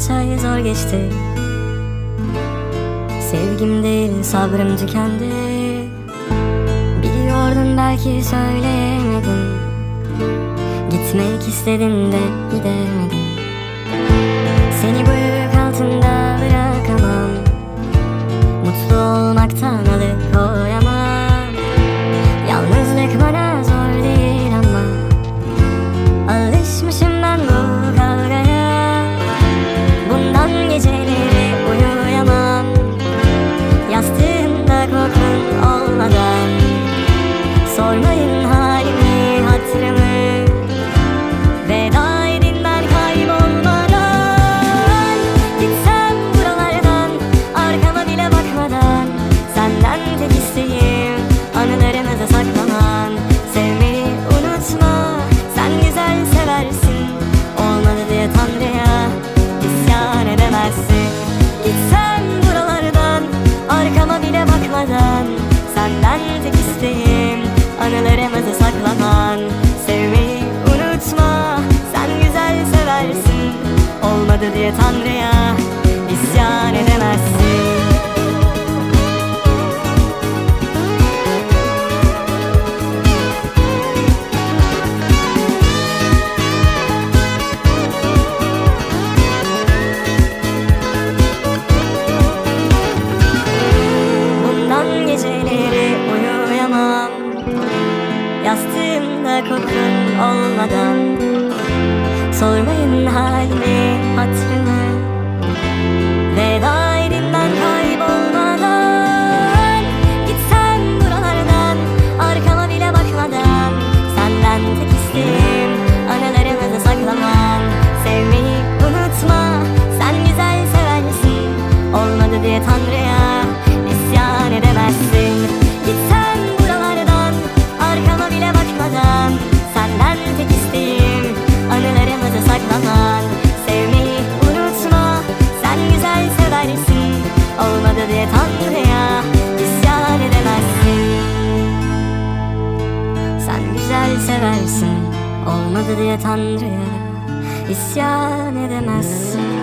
birkaç ay zor geçti. Sevgim değil sabrım tükendi. Biliyordum belki söyleyemedim. Gitmek istedin de gidelim dönersin Gitsen buralardan arkama bile bakmadan. Senden tek isteğim anılarımızı saklaman. Sevmeyi unutma sen güzel seversin. Olmadı diye Tanrı'ya Yastığımda kokun olmadan. Sormayın halimi hatırım edemezsin Olmadı diye Tanrı'ya isyan edemezsin.